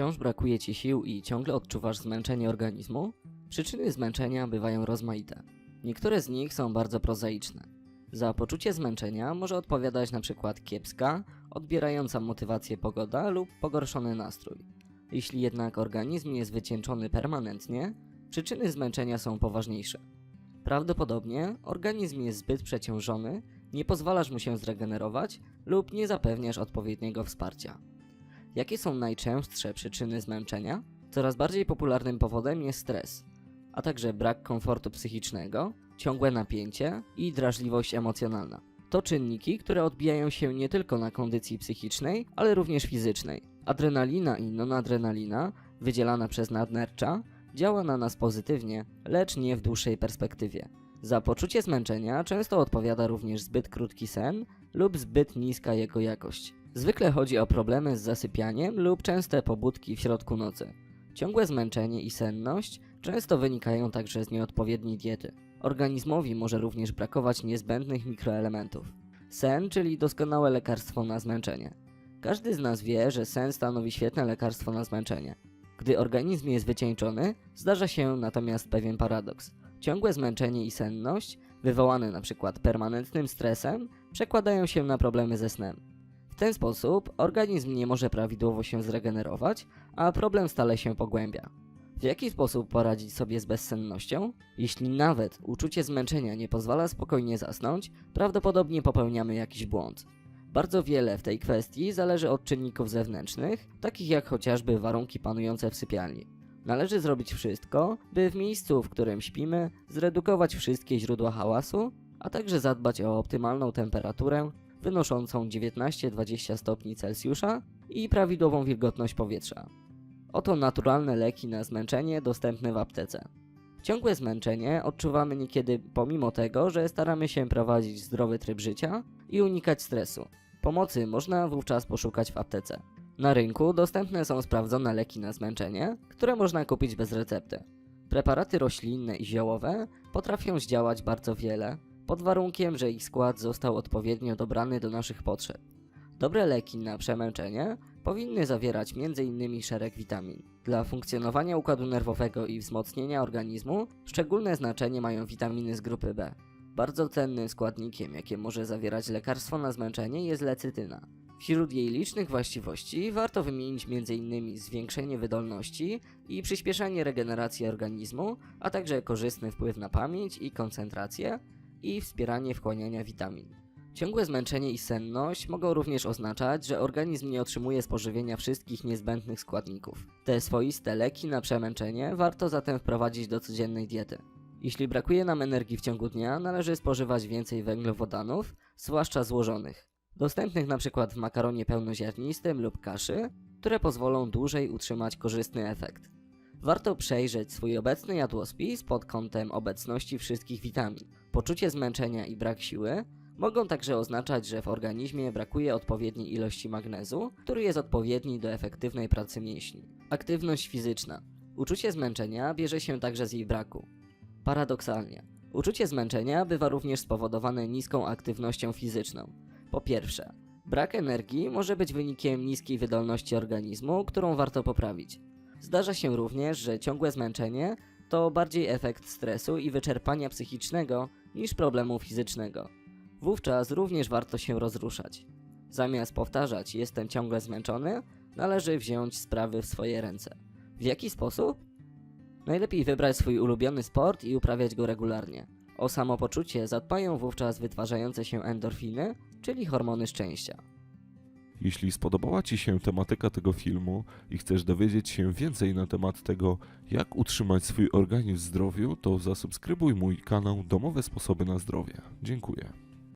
wciąż brakuje ci sił i ciągle odczuwasz zmęczenie organizmu, przyczyny zmęczenia bywają rozmaite. Niektóre z nich są bardzo prozaiczne. Za poczucie zmęczenia może odpowiadać przykład kiepska, odbierająca motywację pogoda lub pogorszony nastrój. Jeśli jednak organizm jest wycieńczony permanentnie, przyczyny zmęczenia są poważniejsze. Prawdopodobnie organizm jest zbyt przeciążony, nie pozwalasz mu się zregenerować lub nie zapewniasz odpowiedniego wsparcia. Jakie są najczęstsze przyczyny zmęczenia? Coraz bardziej popularnym powodem jest stres, a także brak komfortu psychicznego, ciągłe napięcie i drażliwość emocjonalna. To czynniki, które odbijają się nie tylko na kondycji psychicznej, ale również fizycznej. Adrenalina i nonadrenalina, wydzielana przez nadnercza, działa na nas pozytywnie, lecz nie w dłuższej perspektywie. Za poczucie zmęczenia często odpowiada również zbyt krótki sen lub zbyt niska jego jakość. Zwykle chodzi o problemy z zasypianiem lub częste pobudki w środku nocy. Ciągłe zmęczenie i senność często wynikają także z nieodpowiedniej diety. Organizmowi może również brakować niezbędnych mikroelementów. Sen, czyli doskonałe lekarstwo na zmęczenie. Każdy z nas wie, że sen stanowi świetne lekarstwo na zmęczenie. Gdy organizm jest wycieńczony, zdarza się natomiast pewien paradoks. Ciągłe zmęczenie i senność, wywołane np. permanentnym stresem, przekładają się na problemy ze snem. Ten sposób organizm nie może prawidłowo się zregenerować, a problem stale się pogłębia. W jaki sposób poradzić sobie z bezsennością? Jeśli nawet uczucie zmęczenia nie pozwala spokojnie zasnąć, prawdopodobnie popełniamy jakiś błąd. Bardzo wiele w tej kwestii zależy od czynników zewnętrznych, takich jak chociażby warunki panujące w sypialni. Należy zrobić wszystko, by w miejscu, w którym śpimy, zredukować wszystkie źródła hałasu, a także zadbać o optymalną temperaturę wynoszącą 19-20 stopni Celsjusza i prawidłową wilgotność powietrza. Oto naturalne leki na zmęczenie dostępne w aptece. Ciągłe zmęczenie odczuwamy niekiedy pomimo tego, że staramy się prowadzić zdrowy tryb życia i unikać stresu. Pomocy można wówczas poszukać w aptece. Na rynku dostępne są sprawdzone leki na zmęczenie, które można kupić bez recepty. Preparaty roślinne i ziołowe potrafią zdziałać bardzo wiele, pod warunkiem, że ich skład został odpowiednio dobrany do naszych potrzeb. Dobre leki na przemęczenie powinny zawierać m.in. szereg witamin. Dla funkcjonowania układu nerwowego i wzmocnienia organizmu szczególne znaczenie mają witaminy z grupy B. Bardzo cennym składnikiem, jakie może zawierać lekarstwo na zmęczenie jest lecytyna. Wśród jej licznych właściwości warto wymienić m.in. zwiększenie wydolności i przyspieszenie regeneracji organizmu, a także korzystny wpływ na pamięć i koncentrację i wspieranie wchłaniania witamin. Ciągłe zmęczenie i senność mogą również oznaczać, że organizm nie otrzymuje z pożywienia wszystkich niezbędnych składników. Te swoiste leki na przemęczenie warto zatem wprowadzić do codziennej diety. Jeśli brakuje nam energii w ciągu dnia, należy spożywać więcej węglowodanów, zwłaszcza złożonych, dostępnych np. w makaronie pełnoziarnistym lub kaszy, które pozwolą dłużej utrzymać korzystny efekt. Warto przejrzeć swój obecny jadłospis pod kątem obecności wszystkich witamin. Poczucie zmęczenia i brak siły mogą także oznaczać, że w organizmie brakuje odpowiedniej ilości magnezu, który jest odpowiedni do efektywnej pracy mięśni. Aktywność fizyczna. Uczucie zmęczenia bierze się także z jej braku. Paradoksalnie, uczucie zmęczenia bywa również spowodowane niską aktywnością fizyczną. Po pierwsze, brak energii może być wynikiem niskiej wydolności organizmu, którą warto poprawić. Zdarza się również, że ciągłe zmęczenie to bardziej efekt stresu i wyczerpania psychicznego niż problemu fizycznego. Wówczas również warto się rozruszać. Zamiast powtarzać jestem ciągle zmęczony, należy wziąć sprawy w swoje ręce. W jaki sposób? Najlepiej wybrać swój ulubiony sport i uprawiać go regularnie. O samopoczucie zadbają wówczas wytwarzające się endorfiny, czyli hormony szczęścia. Jeśli spodobała Ci się tematyka tego filmu i chcesz dowiedzieć się więcej na temat tego, jak utrzymać swój organizm w zdrowiu, to zasubskrybuj mój kanał Domowe Sposoby na Zdrowie. Dziękuję.